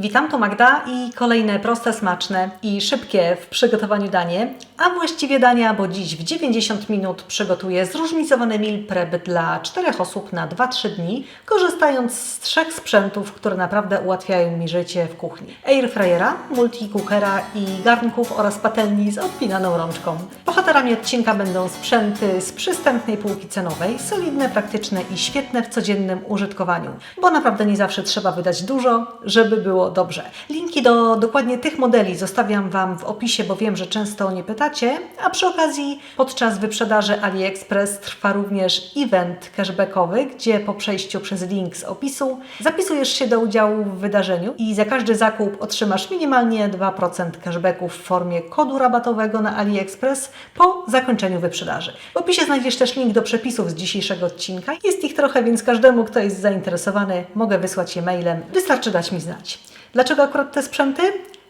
Witam, to Magda i kolejne proste, smaczne i szybkie w przygotowaniu danie, a właściwie dania, bo dziś w 90 minut przygotuję zróżnicowany meal prep dla 4 osób na 2-3 dni, korzystając z trzech sprzętów, które naprawdę ułatwiają mi życie w kuchni. Airfryera, multicookera i garnków oraz patelni z odpinaną rączką. Bohaterami odcinka będą sprzęty z przystępnej półki cenowej, solidne, praktyczne i świetne w codziennym użytkowaniu, bo naprawdę nie zawsze trzeba wydać dużo, żeby było dobrze. Linki do dokładnie tych modeli zostawiam Wam w opisie, bo wiem, że często nie pytacie, a przy okazji podczas wyprzedaży AliExpress trwa również event cashbackowy, gdzie po przejściu przez link z opisu zapisujesz się do udziału w wydarzeniu i za każdy zakup otrzymasz minimalnie 2% cashbacku w formie kodu rabatowego na AliExpress po zakończeniu wyprzedaży. W opisie znajdziesz też link do przepisów z dzisiejszego odcinka. Jest ich trochę, więc każdemu, kto jest zainteresowany, mogę wysłać je mailem. Wystarczy dać mi znać. Dlaczego akurat te sprzęty?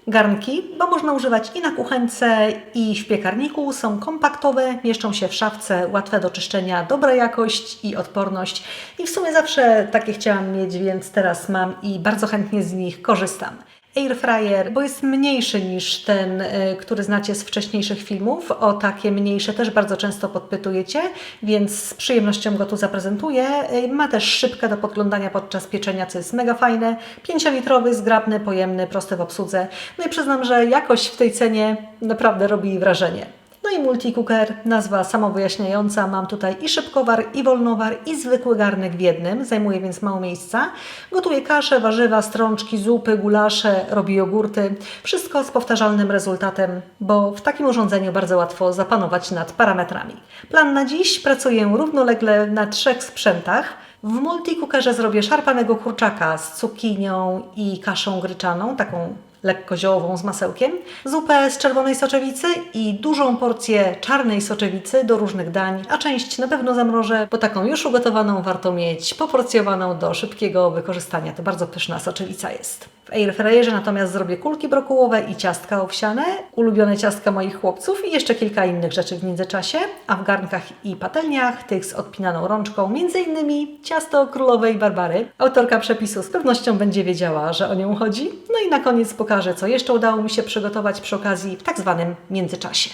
Garnki, bo można używać i na kuchence, i w piekarniku. Są kompaktowe, mieszczą się w szafce, łatwe do czyszczenia, dobra jakość i odporność. I w sumie zawsze takie chciałam mieć, więc teraz mam i bardzo chętnie z nich korzystam. Airfryer, bo jest mniejszy niż ten, y, który znacie z wcześniejszych filmów. O takie mniejsze też bardzo często podpytujecie, więc z przyjemnością go tu zaprezentuję. Y, Ma też szybkę do podglądania podczas pieczenia, co jest mega fajne. 5-litrowy, zgrabny, pojemny, prosty w obsłudze. No i przyznam, że jakość w tej cenie naprawdę robi wrażenie. No i multicooker, nazwa samowyjaśniająca. Mam tutaj i szybkowar, i wolnowar, i zwykły garnek w jednym, zajmuje więc mało miejsca. Gotuję kasze, warzywa, strączki, zupy, gulasze, robię jogurty. Wszystko z powtarzalnym rezultatem, bo w takim urządzeniu bardzo łatwo zapanować nad parametrami. Plan na dziś, pracuję równolegle na trzech sprzętach. W multicookerze zrobię szarpanego kurczaka z cukinią i kaszą gryczaną, taką lekko ziołową z masełkiem, zupę z czerwonej soczewicy i dużą porcję czarnej soczewicy do różnych dań, a część na pewno zamrożę, bo taką już ugotowaną warto mieć, poporcjowaną do szybkiego wykorzystania. To bardzo pyszna soczewica jest. W airfryerze natomiast zrobię kulki brokułowe i ciastka owsiane, ulubione ciastka moich chłopców i jeszcze kilka innych rzeczy w międzyczasie, a w garnkach i patelniach, tych z odpinaną rączką, innymi ciasto królowej Barbary. Autorka przepisu z pewnością będzie wiedziała, że o nią chodzi. No i na koniec co jeszcze udało mi się przygotować przy okazji w tak zwanym międzyczasie.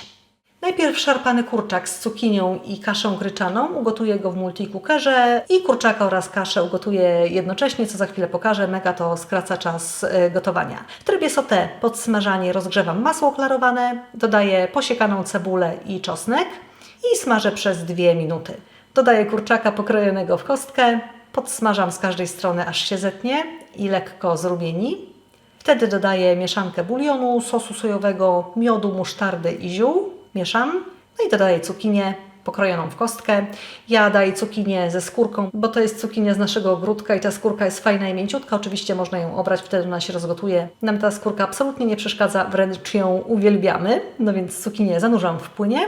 Najpierw szarpany kurczak z cukinią i kaszą gryczaną. Ugotuję go w multicookerze i kurczaka oraz kaszę ugotuję jednocześnie, co za chwilę pokażę. Mega to skraca czas e, gotowania. W trybie sauté podsmażanie rozgrzewam masło klarowane, dodaję posiekaną cebulę i czosnek i smażę przez dwie minuty. Dodaję kurczaka pokrojonego w kostkę, podsmażam z każdej strony aż się zetnie i lekko zrumieni. Wtedy dodaję mieszankę bulionu, sosu sojowego, miodu, musztardy i ziół. Mieszam. No i dodaję cukinię pokrojoną w kostkę. Ja daję cukinię ze skórką, bo to jest cukinia z naszego ogródka i ta skórka jest fajna i mięciutka. Oczywiście można ją obrać, wtedy ona się rozgotuje. Nam ta skórka absolutnie nie przeszkadza, wręcz ją uwielbiamy. No więc cukinię zanurzam w płynie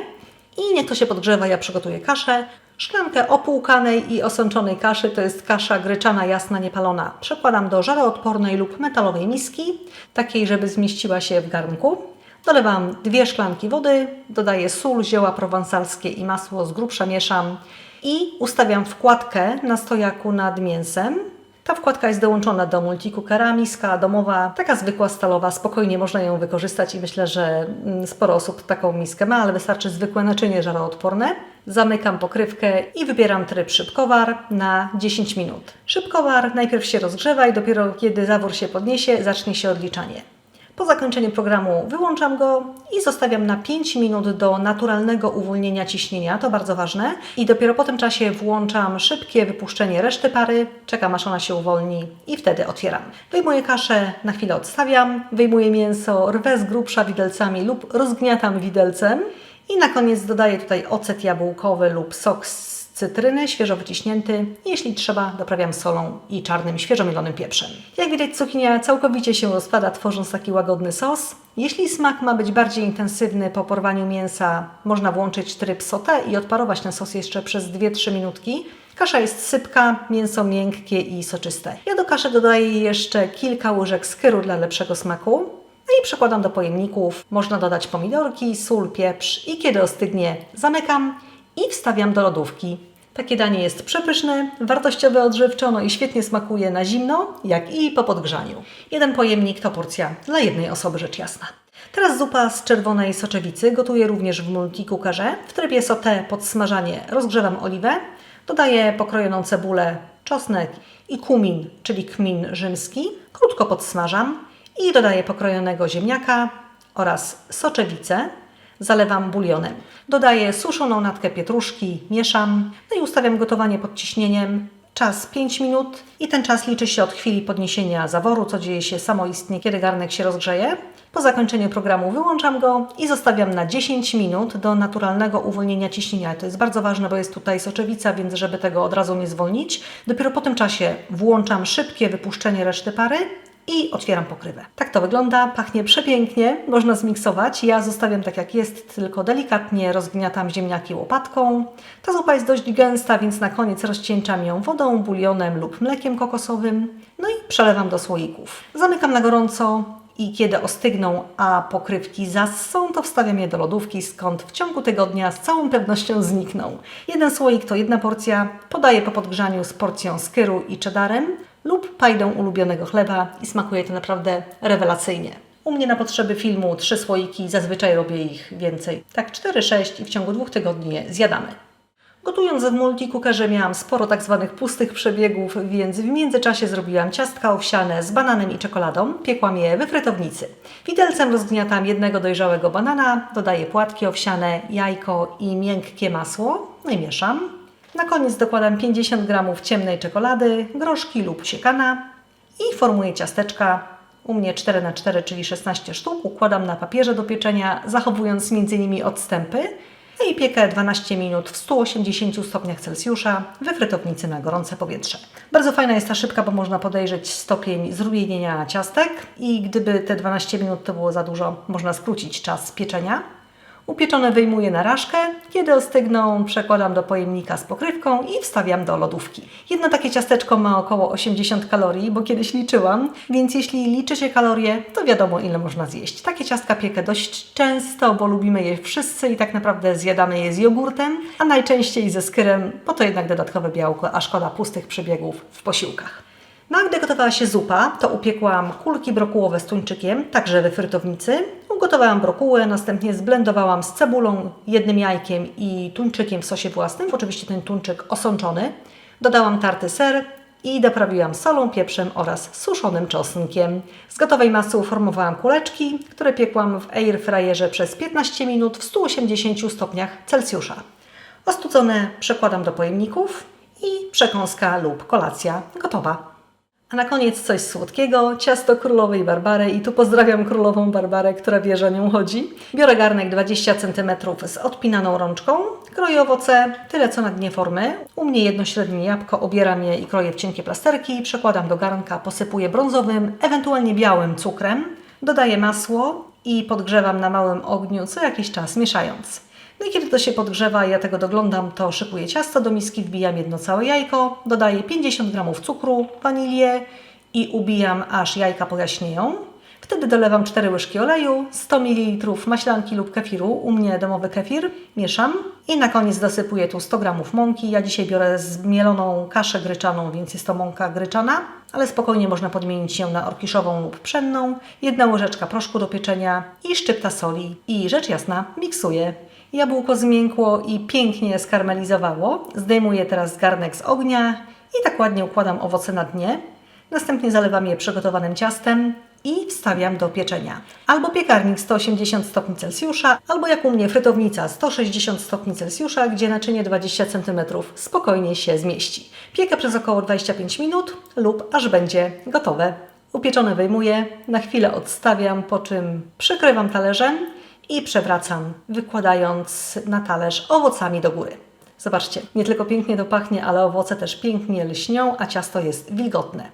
i niech to się podgrzewa. Ja przygotuję kaszę. Szklankę opłukanej i osączonej kaszy to jest kasza gryczana jasna, niepalona. Przekładam do żaroodpornej lub metalowej miski, takiej, żeby zmieściła się w garnku. Dolewam dwie szklanki wody, dodaję sól, zioła prowansalskie i masło, z grubsza mieszam i ustawiam wkładkę na stojaku nad mięsem. Ta wkładka jest dołączona do multicookera, miska domowa, taka zwykła stalowa, spokojnie można ją wykorzystać i myślę, że mm, sporo osób taką miskę ma, ale wystarczy zwykłe naczynie żaroodporne. Zamykam pokrywkę i wybieram tryb szybkowar na 10 minut. Szybkowar najpierw się rozgrzewa i dopiero kiedy zawór się podniesie, zacznie się odliczanie. Po zakończeniu programu wyłączam go i zostawiam na 5 minut do naturalnego uwolnienia ciśnienia, to bardzo ważne. I dopiero po tym czasie włączam szybkie wypuszczenie reszty pary, czekam aż ona się uwolni i wtedy otwieram. Wyjmuję kaszę, na chwilę odstawiam, wyjmuję mięso, rwę z grubsza widelcami lub rozgniatam widelcem. I na koniec dodaję tutaj ocet jabłkowy lub sok z cytryny, świeżo wyciśnięty. Jeśli trzeba, doprawiam solą i czarnym, świeżo mielonym pieprzem. Jak widać, cukinia całkowicie się rozpada, tworząc taki łagodny sos. Jeśli smak ma być bardziej intensywny po porwaniu mięsa, można włączyć tryb sauté i odparować ten sos jeszcze przez 2-3 minutki. Kasza jest sypka, mięso miękkie i soczyste. Ja do kaszy dodaję jeszcze kilka łyżek skyru dla lepszego smaku. No i przekładam do pojemników. Można dodać pomidorki, sól, pieprz i kiedy ostygnie, zamykam i wstawiam do lodówki. Takie danie jest przepyszne, wartościowe odżywczo, no i świetnie smakuje na zimno, jak i po podgrzaniu. Jeden pojemnik to porcja dla jednej osoby, rzecz jasna. Teraz zupa z czerwonej soczewicy. Gotuję również w multikukarze. W trybie sauté podsmażanie rozgrzewam oliwę. Dodaję pokrojoną cebulę, czosnek i kumin, czyli kmin rzymski. Krótko podsmażam i dodaję pokrojonego ziemniaka oraz soczewicę. Zalewam bulionem. Dodaję suszoną natkę pietruszki, mieszam, no i ustawiam gotowanie pod ciśnieniem. Czas 5 minut i ten czas liczy się od chwili podniesienia zaworu, co dzieje się samoistnie, kiedy garnek się rozgrzeje. Po zakończeniu programu wyłączam go i zostawiam na 10 minut do naturalnego uwolnienia ciśnienia. To jest bardzo ważne, bo jest tutaj soczewica, więc żeby tego od razu nie zwolnić. Dopiero po tym czasie włączam szybkie wypuszczenie reszty pary i otwieram pokrywę. Tak to wygląda, pachnie przepięknie, można zmiksować. Ja zostawiam tak jak jest, tylko delikatnie rozgniatam ziemniaki łopatką. Ta zupa jest dość gęsta, więc na koniec rozcieńczam ją wodą, bulionem lub mlekiem kokosowym. No i przelewam do słoików. Zamykam na gorąco i kiedy ostygną, a pokrywki zassą, to wstawiam je do lodówki, skąd w ciągu tygodnia z całą pewnością znikną. Jeden słoik to jedna porcja, podaję po podgrzaniu z porcją skyru i cheddarem lub pajdą ulubionego chleba i smakuje to naprawdę rewelacyjnie. U mnie na potrzeby filmu trzy słoiki, zazwyczaj robię ich więcej. Tak 4-6 i w ciągu dwóch tygodni je zjadamy. Gotując w multikukerze miałam sporo tak zwanych pustych przebiegów, więc w międzyczasie zrobiłam ciastka owsiane z bananem i czekoladą. Piekłam je we frytownicy. Widelcem rozgniatam jednego dojrzałego banana, dodaję płatki owsiane, jajko i miękkie masło, no i mieszam. Na koniec dokładam 50 g ciemnej czekolady, groszki lub siekana i formuję ciasteczka. U mnie 4 na 4 czyli 16 sztuk. Układam na papierze do pieczenia, zachowując między nimi odstępy. I piekę 12 minut w 180 stopniach Celsjusza we frytownicy na gorące powietrze. Bardzo fajna jest ta szybka, bo można podejrzeć stopień zrumienienia ciastek i gdyby te 12 minut to było za dużo, można skrócić czas pieczenia. Upieczone wyjmuję na raszkę. Kiedy ostygną, przekładam do pojemnika z pokrywką i wstawiam do lodówki. Jedno takie ciasteczko ma około 80 kalorii, bo kiedyś liczyłam, więc jeśli liczy się kalorie, to wiadomo ile można zjeść. Takie ciastka piekę dość często, bo lubimy je wszyscy i tak naprawdę zjadamy je z jogurtem, a najczęściej ze skyrem, bo to jednak dodatkowe białko, a szkoda pustych przebiegów w posiłkach. No a gdy gotowała się zupa, to upiekłam kulki brokułowe z tuńczykiem, także we frytownicy. Ugotowałam brokuły, następnie zblendowałam z cebulą, jednym jajkiem i tuńczykiem w sosie własnym, oczywiście ten tuńczyk osączony. Dodałam tarty ser i doprawiłam solą, pieprzem oraz suszonym czosnkiem. Z gotowej masy uformowałam kuleczki, które piekłam w air fryerze przez 15 minut w 180 stopniach Celsjusza. Ostudzone przekładam do pojemników i przekąska lub kolacja gotowa. A na koniec coś słodkiego, ciasto królowej Barbary i tu pozdrawiam królową Barbarę, która wie, że nią chodzi. Biorę garnek 20 cm z odpinaną rączką, kroję owoce, tyle co na dnie formy. U mnie jedno średnie jabłko, obieram je i kroję w cienkie plasterki, przekładam do garnka, posypuję brązowym, ewentualnie białym cukrem, dodaję masło i podgrzewam na małym ogniu co jakiś czas, mieszając. No i kiedy to się podgrzewa ja tego doglądam, to szykuję ciasto do miski, wbijam jedno całe jajko, dodaję 50 g cukru, wanilię i ubijam aż jajka pojaśnieją. Wtedy dolewam 4 łyżki oleju, 100 ml maślanki lub kefiru, u mnie domowy kefir, mieszam i na koniec dosypuję tu 100 g mąki. Ja dzisiaj biorę zmieloną kaszę gryczaną, więc jest to mąka gryczana, ale spokojnie można podmienić ją na orkiszową lub pszenną. Jedna łyżeczka proszku do pieczenia i szczypta soli i rzecz jasna miksuję. Jabłko zmiękło i pięknie skarmelizowało. Zdejmuję teraz garnek z ognia i tak ładnie układam owoce na dnie. Następnie zalewam je przygotowanym ciastem i wstawiam do pieczenia. Albo piekarnik 180 stopni Celsjusza, albo jak u mnie frytownica 160 stopni Celsjusza, gdzie naczynie 20 cm spokojnie się zmieści. Piekę przez około 25 minut lub aż będzie gotowe. Upieczone wyjmuję, na chwilę odstawiam, po czym przykrywam talerzem i przewracam, wykładając na talerz owocami do góry. Zobaczcie, nie tylko pięknie dopachnie, ale owoce też pięknie lśnią, a ciasto jest wilgotne.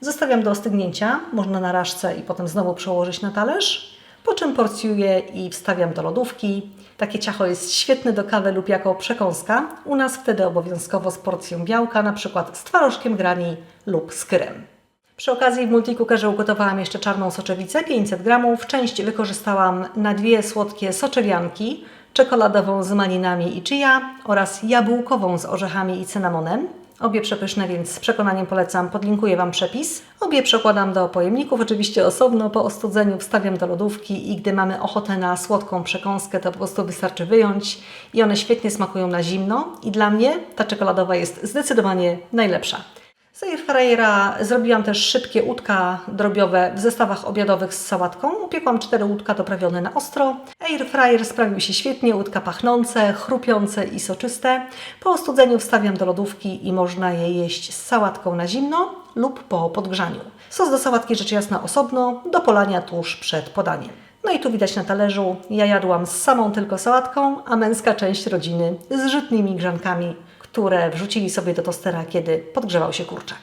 Zostawiam do ostygnięcia, można na raszce i potem znowu przełożyć na talerz, po czym porcjuję i wstawiam do lodówki. Takie ciacho jest świetne do kawy lub jako przekąska. U nas wtedy obowiązkowo z porcją białka, na przykład z twarożkiem grani lub z krem. Przy okazji w multikukerze ugotowałam jeszcze czarną soczewicę 500 g. Część wykorzystałam na dwie słodkie soczewianki, czekoladową z malinami i chia oraz jabłkową z orzechami i cynamonem. Obie przepyszne, więc z przekonaniem polecam. Podlinkuję Wam przepis. Obie przekładam do pojemników, oczywiście osobno. Po ostudzeniu wstawiam do lodówki i gdy mamy ochotę na słodką przekąskę, to po prostu wystarczy wyjąć i one świetnie smakują na zimno. I dla mnie ta czekoladowa jest zdecydowanie najlepsza. Z airfryera zrobiłam też szybkie łódka drobiowe w zestawach obiadowych z sałatką. Upiekłam cztery łódka doprawione na ostro. Airfryer sprawił się świetnie, łódka pachnące, chrupiące i soczyste. Po ostudzeniu wstawiam do lodówki i można je jeść z sałatką na zimno lub po podgrzaniu. Sos do sałatki rzecz jasna osobno, do polania tuż przed podaniem. No i tu widać na talerzu, ja jadłam z samą tylko sałatką, a męska część rodziny z żytnimi grzankami które wrzucili sobie do tostera, kiedy podgrzewał się kurczak.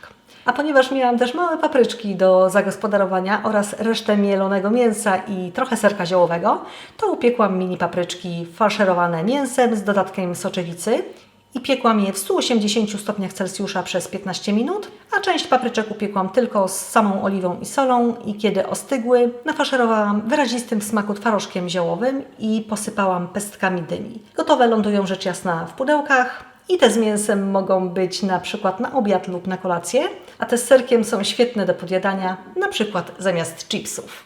A ponieważ miałam też małe papryczki do zagospodarowania oraz resztę mielonego mięsa i trochę serka ziołowego, to upiekłam mini papryczki faszerowane mięsem z dodatkiem soczewicy i piekłam je w 180 stopniach Celsjusza przez 15 minut, a część papryczek upiekłam tylko z samą oliwą i solą i kiedy ostygły, nafaszerowałam wyrazistym w smaku twarożkiem ziołowym i posypałam pestkami dyni. Gotowe lądują rzecz jasna w pudełkach, i te z mięsem mogą być na przykład na obiad lub na kolację, a te z serkiem są świetne do podjadania, na przykład zamiast chipsów.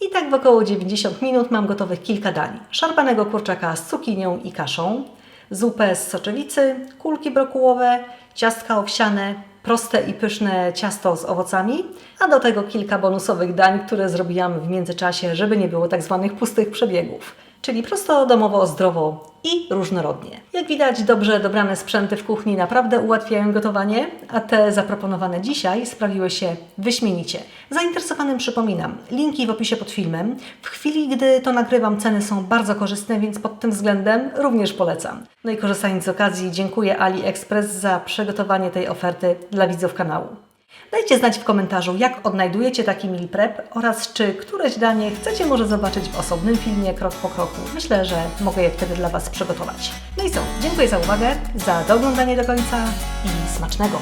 I tak w około 90 minut mam gotowych kilka dań. Szarpanego kurczaka z cukinią i kaszą, zupę z soczewicy, kulki brokułowe, ciastka owsiane, proste i pyszne ciasto z owocami, a do tego kilka bonusowych dań, które zrobiłam w międzyczasie, żeby nie było tak zwanych pustych przebiegów czyli prosto, domowo, zdrowo i różnorodnie. Jak widać, dobrze dobrane sprzęty w kuchni naprawdę ułatwiają gotowanie, a te zaproponowane dzisiaj sprawiły się wyśmienicie. Zainteresowanym przypominam, linki w opisie pod filmem. W chwili, gdy to nagrywam, ceny są bardzo korzystne, więc pod tym względem również polecam. No i korzystając z okazji, dziękuję AliExpress za przygotowanie tej oferty dla widzów kanału. Dajcie znać w komentarzu, jak odnajdujecie taki meal prep oraz czy któreś danie chcecie może zobaczyć w osobnym filmie krok po kroku. Myślę, że mogę je wtedy dla Was przygotować. No i co, dziękuję za uwagę, za doglądanie do końca i smacznego!